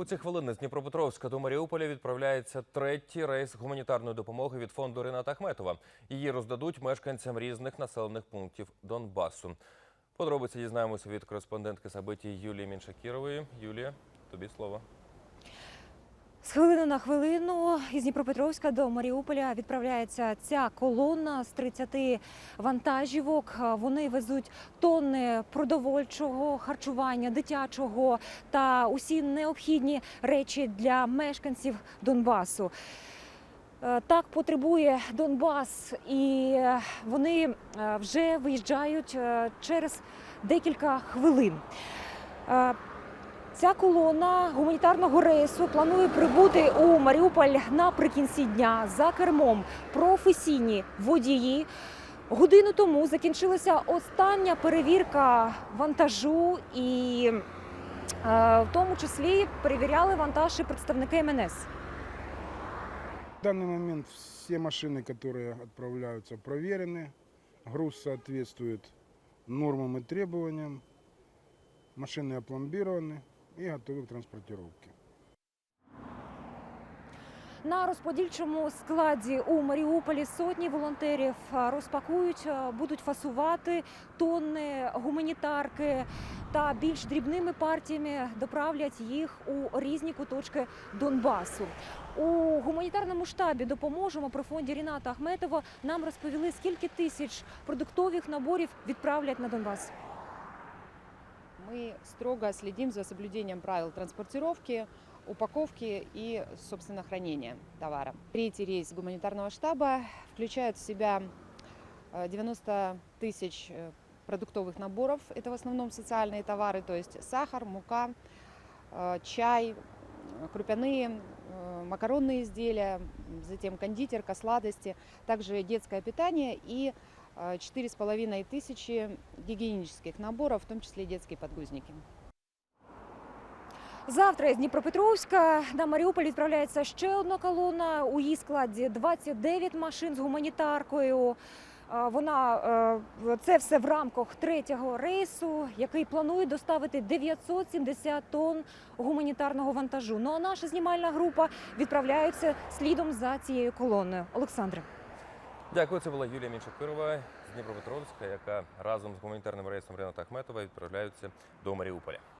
У ці хвилини з Дніпропетровська до Маріуполя відправляється третій рейс гуманітарної допомоги від фонду Рената Ахметова. Її роздадуть мешканцям різних населених пунктів Донбасу. Подробиці дізнаємося від кореспондентки Сабиті Юлії Міншакірової. Юлія, тобі слово. З хвилини на хвилину із Дніпропетровська до Маріуполя відправляється ця колона з 30 вантажівок. Вони везуть тонни продовольчого харчування, дитячого та усі необхідні речі для мешканців Донбасу. Е, Так потребує Донбас, і вони е, вже виїжджають е, через декілька хвилин. Е, Ця колона гуманітарного рейсу планує прибути у Маріуполь наприкінці дня за кермом професійні водії. Годину тому закінчилася остання перевірка вантажу, і е, в тому числі перевіряли вантаж і представники МНС. В данный момент все машины, которые отправляются, проверены. Груз соответствует нормам и требованиям. Машины опломбированы и готовы к транспортировке. На розподільчому складі у Маріуполі сотні волонтерів розпакують, будуть фасувати тонни гуманітарки та більш дрібними партіями доправлять їх у різні куточки Донбасу. У гуманітарному штабі допоможемо при фонді Ріната Ахметова нам розповіли, скільки тисяч продуктових наборів відправлять на Донбас. Мы строго следим за соблюдением правил транспортировки, упаковки и, собственно, хранения товара. Третий рейс гуманитарного штаба включает в себя э, 90 тысяч э, продуктовых наборов. Это в основном социальные товары, то есть сахар, мука, э, чай, э, крупяные, э, макаронные изделия, затем кондитерка, сладости, также детское питание и э, четыре с половиной тысячи гигиенических наборов, в том числе и детские подгузники. Завтра із Дніпропетровська на Маріуполь відправляється ще одна колона. У її складі 29 машин з гуманітаркою. А, Вона е, це все в рамках третього рейсу, який планує доставити 970 тонн гуманітарного вантажу. Ну а наша знімальна група відправляється слідом за цією колоною. Олександре. Дякую. Це була Юлія Мінчакирова з Дніпропетровська, яка разом з гуманітарним рейсом Рената Ахметова відправляються до Маріуполя.